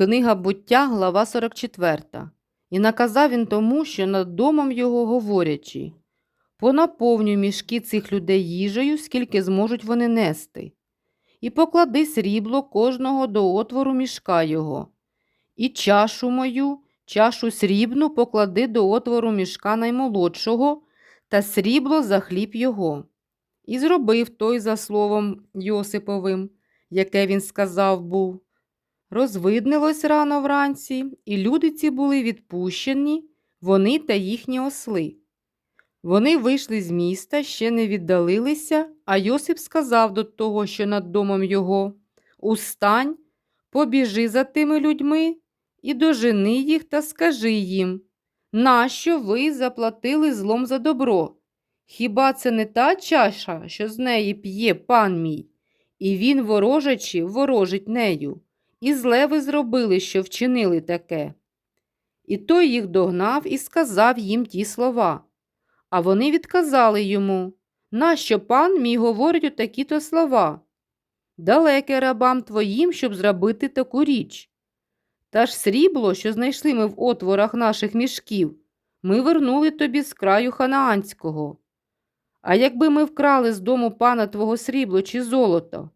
Книга буття, глава 44. І наказав він тому, що над домом його говорячи, понаповнюй мішки цих людей їжею, скільки зможуть вони нести, і поклади срібло кожного до отвору мішка його, і чашу мою, чашу срібну поклади до отвору мішка наймолодшого, та срібло за хліб його. І зробив той за словом Йосиповим, яке він сказав був. Розвиднилось рано вранці, і люди ці були відпущені, вони та їхні осли. Вони вийшли з міста, ще не віддалилися, а Йосип сказав до того, що над домом його Устань, побіжи за тими людьми і дожени їх та скажи їм, нащо ви заплатили злом за добро? Хіба це не та чаша, що з неї п'є пан мій, і він, ворожачи, ворожить нею? І зле ви зробили, що вчинили таке. І той їх догнав і сказав їм ті слова. А вони відказали йому, нащо пан мій говорить отакі то слова? Далеке рабам твоїм, щоб зробити таку річ. Та ж срібло, що знайшли ми в отворах наших мішків, ми вернули тобі з краю ханаанського. А якби ми вкрали з дому пана твого срібло чи золото,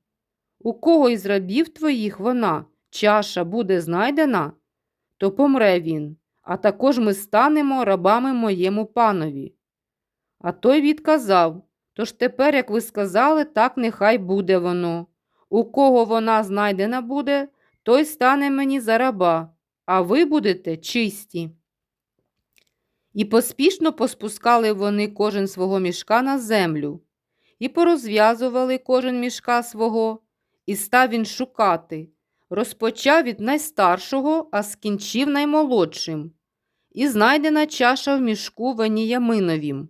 у кого із рабів твоїх вона, чаша буде знайдена, то помре він, а також ми станемо рабами моєму панові. А той відказав Тож тепер, як ви сказали, так нехай буде воно. У кого вона знайдена буде, той стане мені за раба, а ви будете чисті. І поспішно поспускали вони кожен свого мішка на землю, і порозв'язували кожен мішка свого, і став він шукати. Розпочав від найстаршого, а скінчив наймолодшим, і знайдена чаша в мішку Веніяминовім.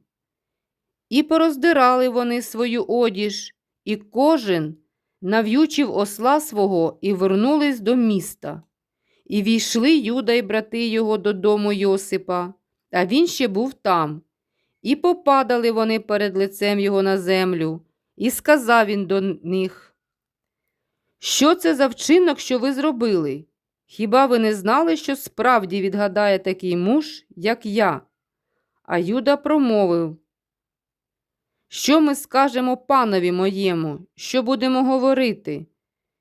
І пороздирали вони свою одіж, і кожен нав'ючив осла свого і вернулись до міста. І війшли Юда й брати його додому Йосипа, а він ще був там. І попадали вони перед лицем його на землю, і сказав він до них, що це за вчинок, що ви зробили? Хіба ви не знали, що справді відгадає такий муж, як я? А Юда промовив, що ми скажемо панові моєму, що будемо говорити?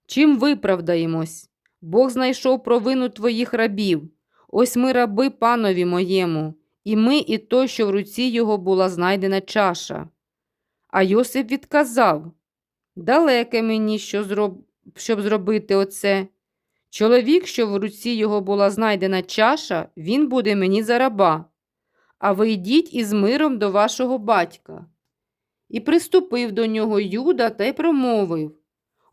Чим виправдаємось? Бог знайшов провину твоїх рабів. Ось ми раби панові моєму, і ми, і той, що в руці його була знайдена чаша. А Йосип відказав Далеке мені, що зроб... щоб зробити оце. Чоловік, що в руці його була знайдена чаша, він буде мені за раба. А ви йдіть із миром до вашого батька. І приступив до нього Юда та й промовив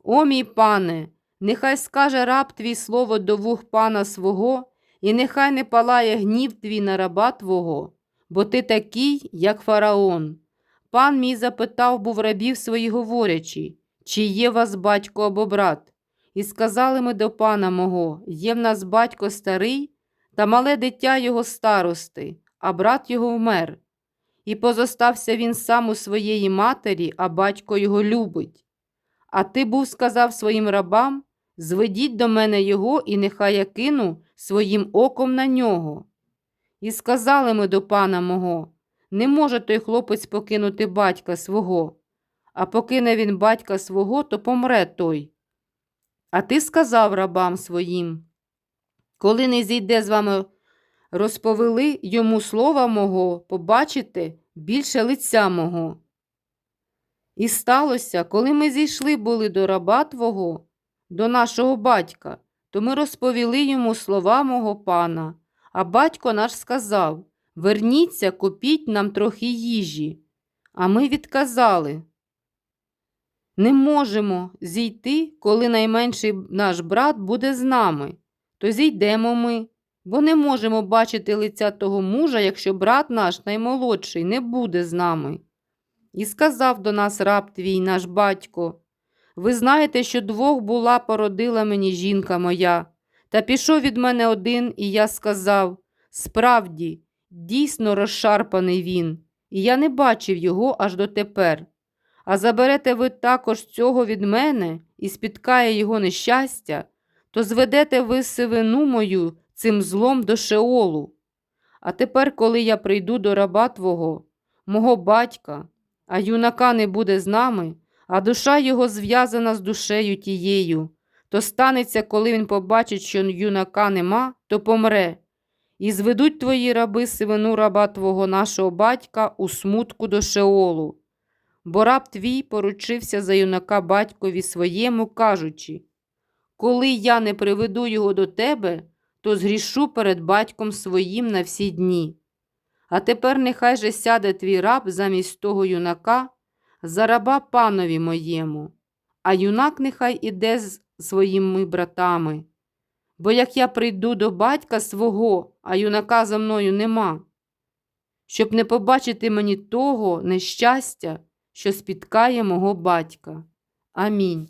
О, мій пане, нехай скаже раб твій слово до вух пана свого, і нехай не палає гнів твій на раба твого, бо ти такий, як фараон. Пан мій запитав був рабів своїх говорячи, чи є вас батько або брат. І сказали ми до пана мого є в нас батько старий, та мале дитя його старости, а брат його вмер. І позостався він сам у своєї матері, а батько його любить. А ти був сказав своїм рабам зведіть до мене його, і нехай я кину своїм оком на нього. І сказали ми до пана мого не може той хлопець покинути батька свого, а покине він батька свого, то помре той. А ти сказав рабам своїм, коли не зійде з вами, розповіли йому слова мого, побачите більше лиця мого. І сталося, коли ми зійшли були до раба твого, до нашого батька, то ми розповіли йому слова мого пана, а батько наш сказав Верніться, купіть нам трохи їжі. А ми відказали. Не можемо зійти, коли найменший наш брат буде з нами, то зійдемо ми, бо не можемо бачити лиця того мужа, якщо брат наш наймолодший не буде з нами. І сказав до нас раб твій, наш батько, ви знаєте, що двох була породила мені жінка моя, та пішов від мене один, і я сказав справді, дійсно розшарпаний він, і я не бачив його аж дотепер. А заберете ви також цього від мене і спіткає його нещастя, то зведете ви сивину мою цим злом до Шеолу. А тепер, коли я прийду до раба Твого, мого батька, а юнака не буде з нами, а душа його зв'язана з душею тією, то станеться, коли він побачить, що юнака нема, то помре. І зведуть твої раби сивину раба твого нашого батька у смутку до Шеолу. Бо раб твій поручився за юнака батькові своєму, кажучи, коли я не приведу його до тебе, то згрішу перед батьком своїм на всі дні. А тепер нехай же сяде твій раб замість того юнака за раба панові моєму, а юнак нехай іде з своїми братами. Бо як я прийду до батька свого, а юнака за мною нема, щоб не побачити мені того нещастя, що спіткає мого батька. Амінь.